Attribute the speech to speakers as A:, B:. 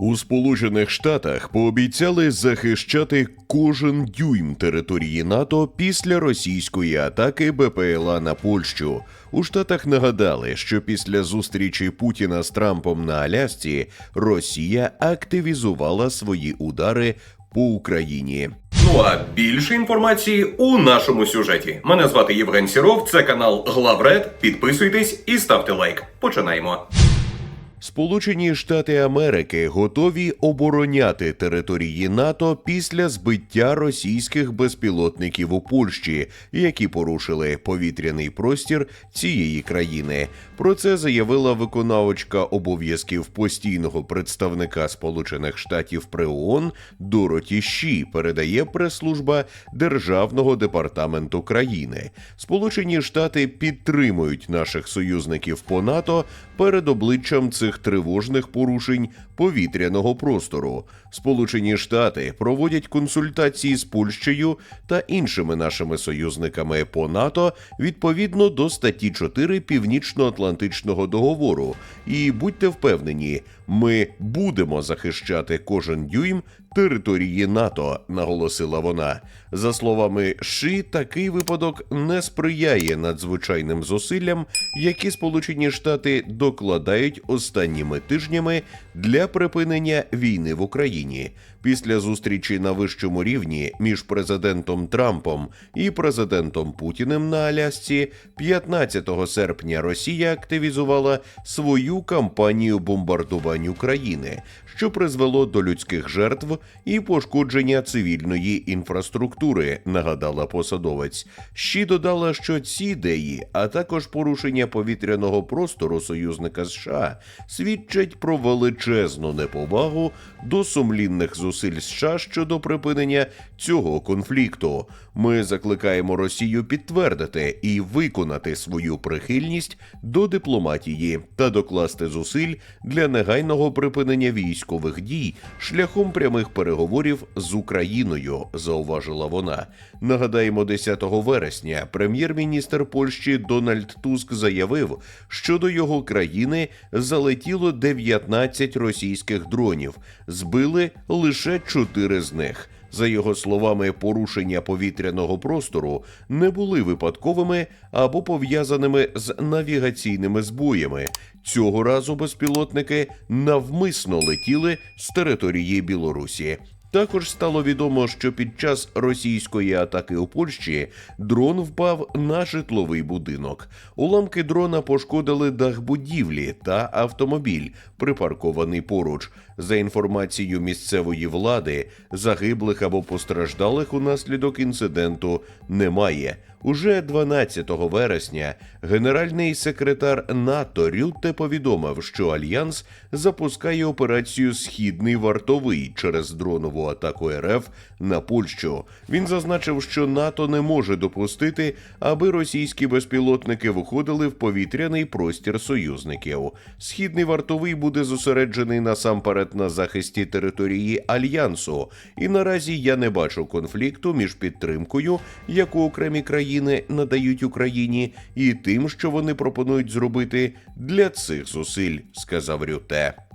A: У Сполучених Штатах пообіцяли захищати кожен дюйм території НАТО після російської атаки БПЛА на Польщу. У Штатах нагадали, що після зустрічі Путіна з Трампом на Алясці Росія активізувала свої удари по Україні.
B: Ну а більше інформації у нашому сюжеті. Мене звати Євген Сіров, це канал Главред. Підписуйтесь і ставте лайк. Починаємо.
A: Сполучені Штати Америки готові обороняти території НАТО після збиття російських безпілотників у Польщі, які порушили повітряний простір цієї країни. Про це заявила виконавочка обов'язків постійного представника Сполучених Штатів при ООН Дороті Ші. Передає прес-служба Державного департаменту країни. Сполучені Штати підтримують наших союзників по НАТО перед обличчям цих тривожних порушень повітряного простору. Сполучені Штати проводять консультації з Польщею та іншими нашими союзниками по НАТО відповідно до статті 4 Північно-Атлантичного договору. І будьте впевнені, ми будемо захищати кожен дюйм території НАТО, наголосила вона. За словами Ши, такий випадок не сприяє надзвичайним зусиллям, які Сполучені Штати докладають останніми тижнями для припинення війни в Україні. Після зустрічі на вищому рівні між президентом Трампом і президентом Путіним на Алясці 15 серпня Росія активізувала свою кампанію бомбардувань України, що призвело до людських жертв і пошкодження цивільної інфраструктури, нагадала посадовець. Ще додала, що ці ідеї, а також порушення повітряного простору союзника США свідчать про величезну неповагу до сумлінних зусиль США щодо припинення цього конфлікту. Ми закликаємо Росію підтвердити і виконати свою прихильність до дипломатії та докласти зусиль для негайного припинення військових дій шляхом прямих переговорів з Україною, зауважила вона. Нагадаємо, 10 вересня прем'єр-міністр Польщі Дональд Туск заявив, що до його країни залетіло 19 російських дронів, збили лише 4 з них. За його словами, порушення повітряного простору не були випадковими або пов'язаними з навігаційними збоями. Цього разу безпілотники навмисно летіли з території Білорусі. Також стало відомо, що під час російської атаки у Польщі дрон впав на житловий будинок. Уламки дрона пошкодили дах будівлі та автомобіль, припаркований поруч. За інформацією місцевої влади, загиблих або постраждалих унаслідок інциденту немає. Уже 12 вересня генеральний секретар НАТО Рютте повідомив, що альянс запускає операцію Східний вартовий через дронову атаку РФ на Польщу. Він зазначив, що НАТО не може допустити, аби російські безпілотники виходили в повітряний простір союзників. Східний вартовий буде зосереджений насамперед на захисті території альянсу, і наразі я не бачу конфлікту між підтримкою, яку окремі країни надають Україні, і тим, що вони пропонують зробити для цих зусиль, сказав Рюте.